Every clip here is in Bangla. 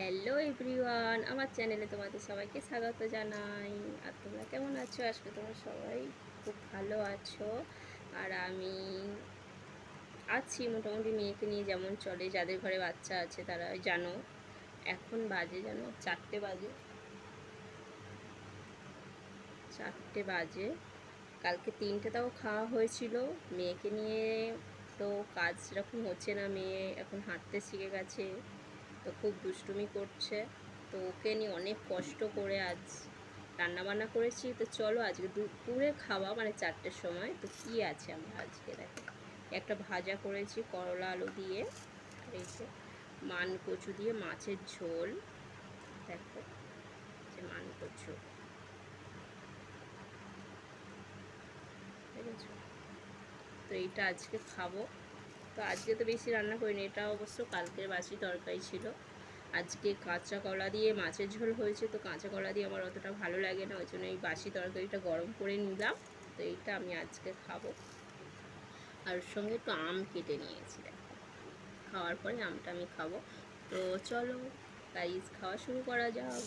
হ্যালো এভরিওয়ান আমার চ্যানেলে তোমাদের সবাইকে স্বাগত জানাই। আর তোমরা কেমন আছো? আজকে তোমরা সবাই খুব ভালো আছো। আর আমি আছি মোটামুটি মেয়েকে নিয়ে যেমন চলে, যাদের ঘরে বাচ্চা আছে তারা জানো। এখন বাজে জানো? চারটে বাজে। চারটে বাজে। কালকে তিনটে তাও খাওয়া হয়েছিল। মেয়েকে নিয়ে তো কাজ সেরকম হচ্ছে না, মেয়ে এখন হাঁটতে শিখে গেছে। তো খুব দুষ্টুমি করছে। তো ওকে নিয়ে অনেক কষ্ট করে আজ রান্না বান্না করেছি। তো চলো আজকে দুপুরে খাওয়া মানে চারটের সময়। তো কী আছে আমার আজকে? দেখো, একটা ভাজা করেছি করলা আলু দিয়ে। এই যে মান কচু দিয়ে মাছের ঝোল। দেখো যে মান কচু দেখেছ? তো এইটা আজকে খাব। তো আজকে তো বেশি রান্না করিনি, এটা অবশ্য কালকের বাসি তরকারি ছিল। আজকে কাঁচা কলা দিয়ে মাছের ঝোল হয়েছে, তো কাঁচা কলা দিয়ে আমার অতটা ভালো লাগে না, ওই জন্য এই বাসি তরকারিটা গরম করে নিলাম, তো এইটা আমি আজকে খাব। আর সঙ্গে একটু আম কেটে নিয়েছি খাওয়ার পরে আমটা আমি খাব। তো চলো তাই খাওয়া শুরু করা যাক।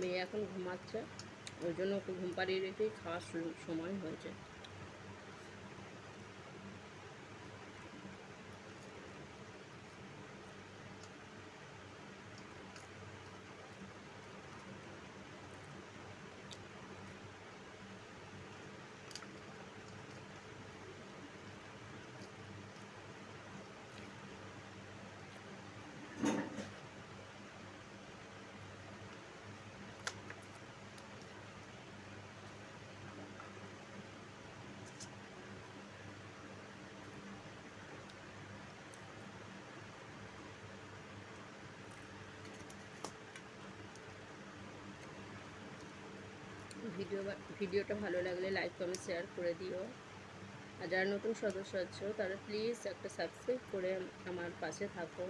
মেয়ে এখন ঘুমাচ্ছে। ওই জন্য ওকে ঘুম পাড়িয়ে রেখেই খাওয়ার সময় হয়েছে। ভিডিও ভিডিওটা ভালো লাগলে লাইক কমেন্ট শেয়ার করে দিও। আর যারা নতুন সদস্য আছো, তারা প্লিজ একটা সাবস্ক্রাইব করে আমার পাশে থাকো।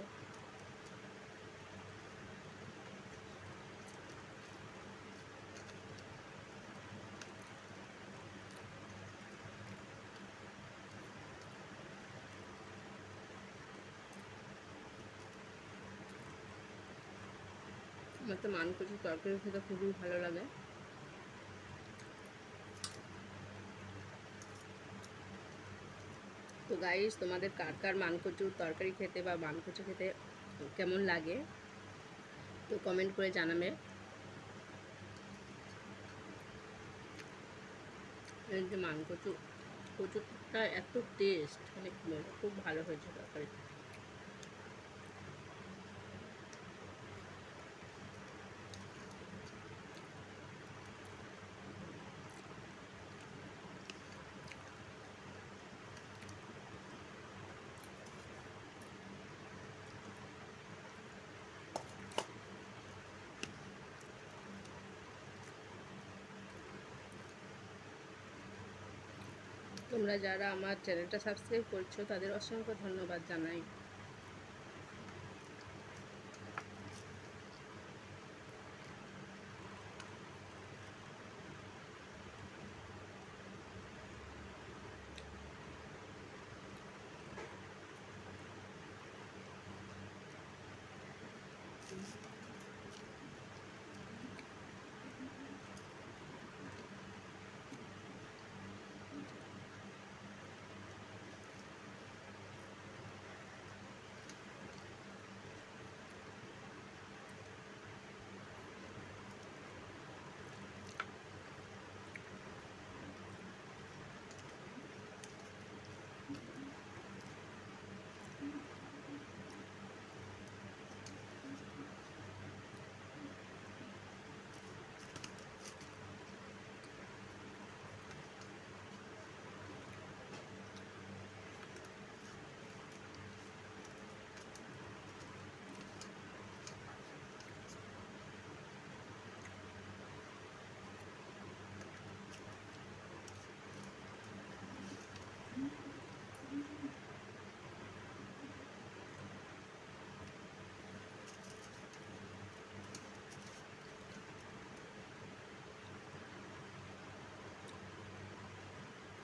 আমার তো মান কচুর তরকারি খেতে খুবই ভালো লাগে। তো গাইস তোমাদের কার কার মানকচুর তরকারি খেতে বা মানকচু খেতে কেমন লাগে? তো কমেন্ট করে জানাবে। যে মানকচু, কচুটা এত টেস্ট মানে খুব ভালো হয়েছে তরকারি তোমরা যারা আমার চ্যানেলটা সাবস্ক্রাইব করছ তাদের অসংখ্য ধন্যবাদ জানাই।